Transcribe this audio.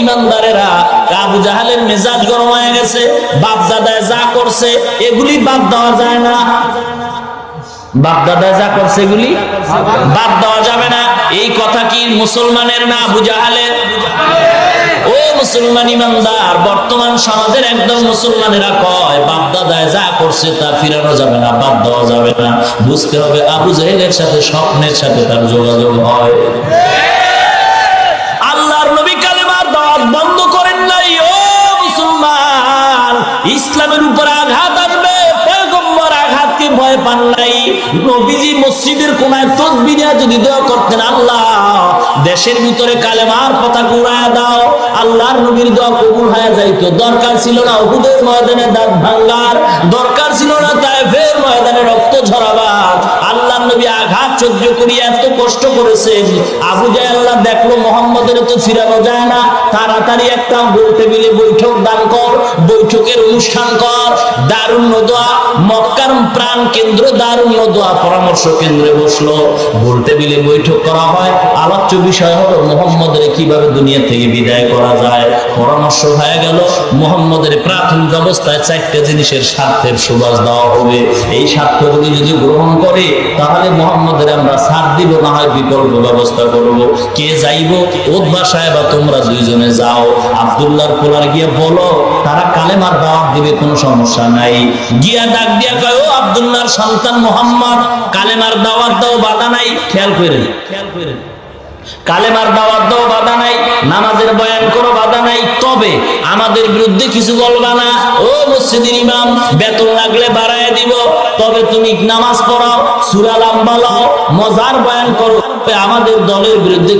ইমানদারেরা আবু জাহালের মেজাজ গরম হয়ে গেছে বাপ দাদায় যা করছে এগুলি বাদ দেওয়া যায় না। বর্তমান সমাজের একদম মুসলমানেরা কয় যা করছে তা ফিরানো যাবে না বাদ দেওয়া যাবে না। বুঝতে হবে আবু জাহেলের সাথে, স্বপ্নের সাথে তার যোগাযোগ হয়। ইসলামের উপর আঘাত আসবে পয়গম্বর আঘাতকে ভয় পান নাই। নবীজি মসজিদের কোনায় যদি দেওয়া করতেন, আল্লাহ, দেশের ভিতরে কালেমার দাও, আল্লাহর নবীর দোয়া কবুল হয়ে যাইতো। দরকার ছিল না ময়দানে দাঁত দরকার ছিল না ময়দানে রক্ত ঝরাবার। আল্লাহর নবী আঘাত সহ্য করিয়া এত কষ্ট করেছেন। আবু জাহেল্লাহ দেখল, মোহাম্মদের তো ফিরানো যায় না। তাড়াতাড়ি একটা গোল টেবিলে বৈঠক দান কর। বৈঠকের অনুষ্ঠান কর দারুণ নদোয়া মক্কার প্রাণ কেন্দ্র দারুণ নদোয়া পরামর্শ কেন্দ্রে বসল। গোল টেবিলে বৈঠক করা হয়। আলোচ্য বিষয় হলো মোহাম্মদের কীভাবে দুনিয়া থেকে বিদায় করা যায়। পরামর্শ হয়ে গেল, মোহাম্মদের প্রাথমিক অবস্থায় চারটে জিনিসের স্বার্থের সুবাস দেওয়া হবে। এই স্বার্থগুলি যদি গ্রহণ করে, তাহলে মোহাম্মদের আমরা ছাড় দিব, না হয় বিকল্প ব্যবস্থা করব। কে যাইব? ওদবা সাহেব বা তোমরা দুইজনে যাও। আব্দুল্লাহর পোলার গিয়ে বলো তারা কালেমার দাওয়াত দিবে, কোনো সমস্যা নাই। গিয়া ডাক দিয়া কয়, ও আব্দুল্লাহর সন্তান মোহাম্মদ, কালেমার দাওয়াত দাও, বাধা নাই। খেয়াল করে খেয়াল করে কালেমার দাওয়াত দাও, বাধা নাই। নামাজের বয়ান করো, বাধা নাই। তবে আমাদের বিরুদ্ধে কিছু বলবা না। ও মসজিদের ইমাম, বেতন লাগলে বাড়ায় দিব। তবে তুমি নামাজ পড়াও, সুরা লাম্বা লাও, মজার বয়ান করো। আমাদের দলের বিরুদ্ধে